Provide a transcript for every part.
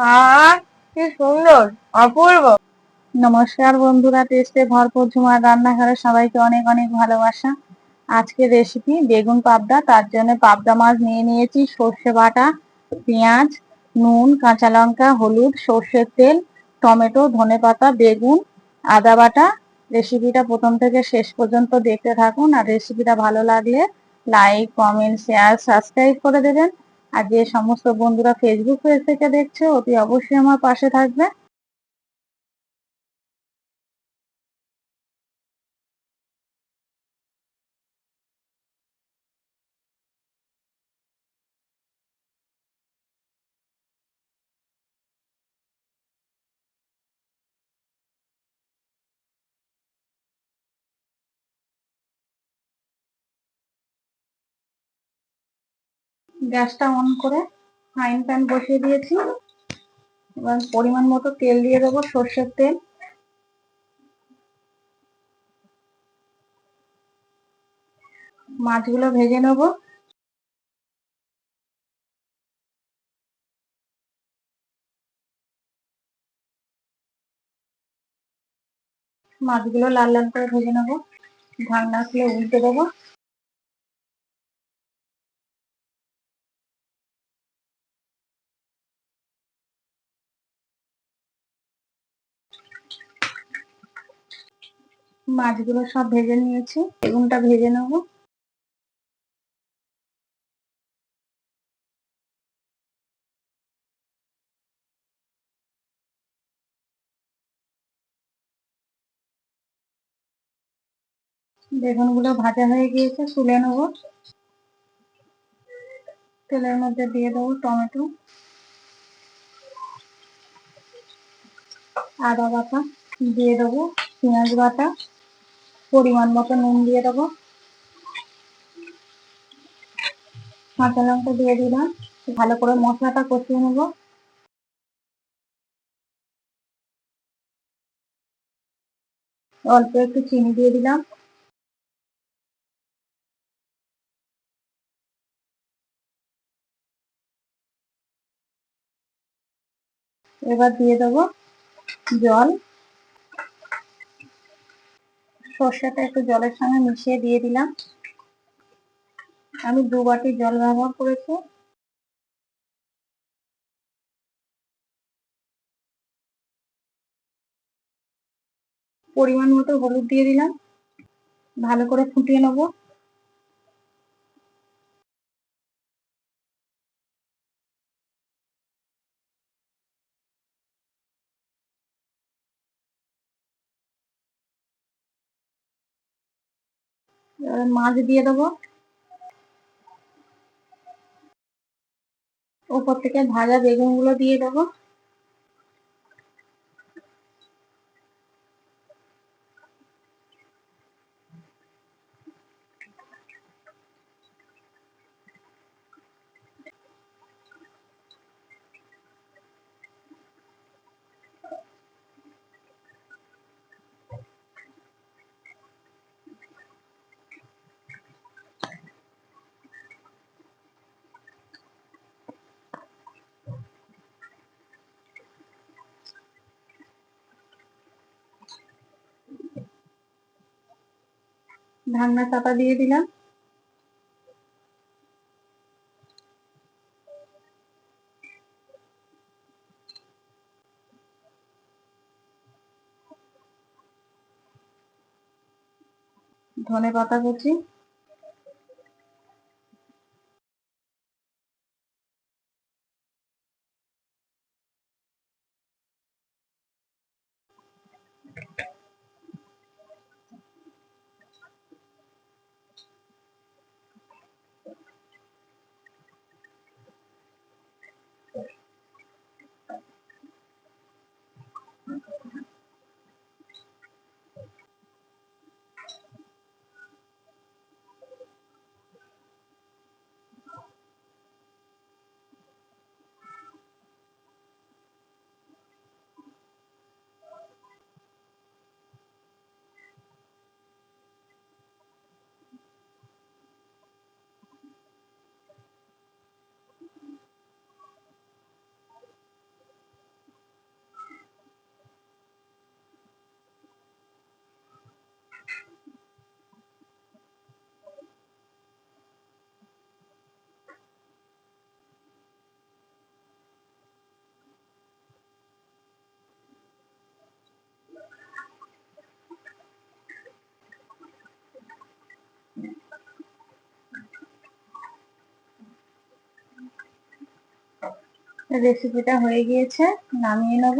আহ কি সুন্দর, অপূর্ব। নমস্কার বন্ধুরা, টেস্টে ভরপুর ঝুমার রান্নাঘরে সবাইকে অনেক অনেক ভালোবাসা। আজকে রেসিপি বেগুন পাবদা, তার জন্য পাবদা মাছ নিয়ে নিয়েছি, সর্ষে বাটা, পেঁয়াজ, নুন, কাঁচা লঙ্কা, হলুদ, সর্ষের তেল, টমেটো ধনেপাতা বেগুন, আদা বাটা। রেসিপিটা প্রথম থেকে শেষ পর্যন্ত দেখতে থাকুন, আর রেসিপিটা ভালো লাগলে লাইক কমেন্ট শেয়ার সাবস্ক্রাইব করে দেবেন। আর যে সমস্ত বন্ধুরা ফেসবুক পেজ থেকে দেখছ অতি অবশ্যই আমার পাশে থাকবে। গ্যাসটা অন করে ফ্রাইং প্যান বসিয়ে দিয়েছি। এবার পরিমাণ মতো তেল দিয়ে দেবো সর্ষের তেল। মাছগুলো ভেজে নেব। মাছগুলো লাল লাল করে ভেজে নেব। ঢাকনা খুলে উল্টে দেবো। মাছগুলো সব ভেজে নিয়েছি, বেগুনটা ভেজে নেব। বেগুনগুলো ভাজা হয়ে গিয়েছে, তুলে নেব। তেলের মধ্যে দিয়ে দেবো টমেটো, আদা বাটা দিয়ে দেবো। পেঁয়াজ বাটা, পরিমাণ মতো নুন দিয়ে দেবো। কাঁচা লঙ্কা দিয়ে দিলাম, ভালো করে মশলাটা কষিয়ে নেব। অল্প একটু চিনি দিয়ে দিলাম। এবার দিয়ে দেবো জল। সর্ষেটা একটু জলের সঙ্গে মিশিয়ে দিয়ে দিলাম। আমি দু বাটি জল ব্যবহার করেছি। পরিমাণ মতো হলুদ দিয়ে দিলাম। ভালো করে ফুটিয়ে নেব। এবারে মাছ দিয়ে দেবো। ওপর থেকে ভাজা বেগুনগুলো দিয়ে দেবো। ঢাকনা চাপা দিয়ে দিলাম। ধনে পাতা কুচি। রেসিপিটা হয়ে গিয়েছে নামিয়ে নেব।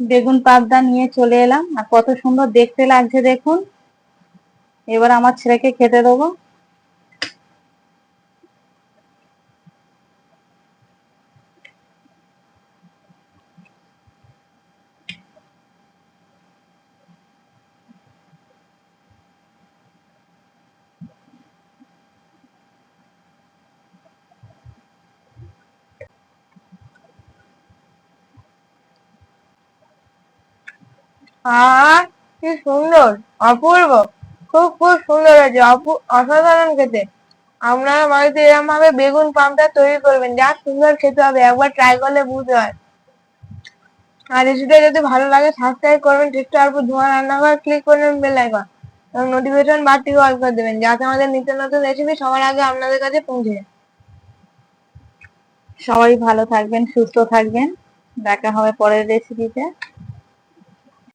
বেগুন পাবদা নিয়ে চলে এলাম। আর কত সুন্দর দেখতে লাগছে দেখুন। এবার আমার ছেলেকে খেতে দেবো। আহ, কি সুন্দর, অপূর্ব। খুব খুব সুন্দর হয়েছে অসাধারণ খেতে। আপনারা বাড়িতে এরকম ভাবে বেগুন পামটা তৈরি করবেন, যা সুন্দর খেতে হবে, একবার ট্রাই করলে বুঝতে হয় আর রেসিপিটা যদি ভালো লাগে সাবস্ক্রাইব করবেন টেস্ট আর ধোঁয়া রান্নাঘর ক্লিক করবেন বেল আইকন এবং নোটিফিকেশন বারটিকে অল করে দেবেন, যাতে আমাদের নিত্য নতুন রেসিপি সবার আগে আপনাদের কাছে পৌঁছে যায়। সবাই ভালো থাকবেন, সুস্থ থাকবেন। দেখা হবে পরের রেসিপিতে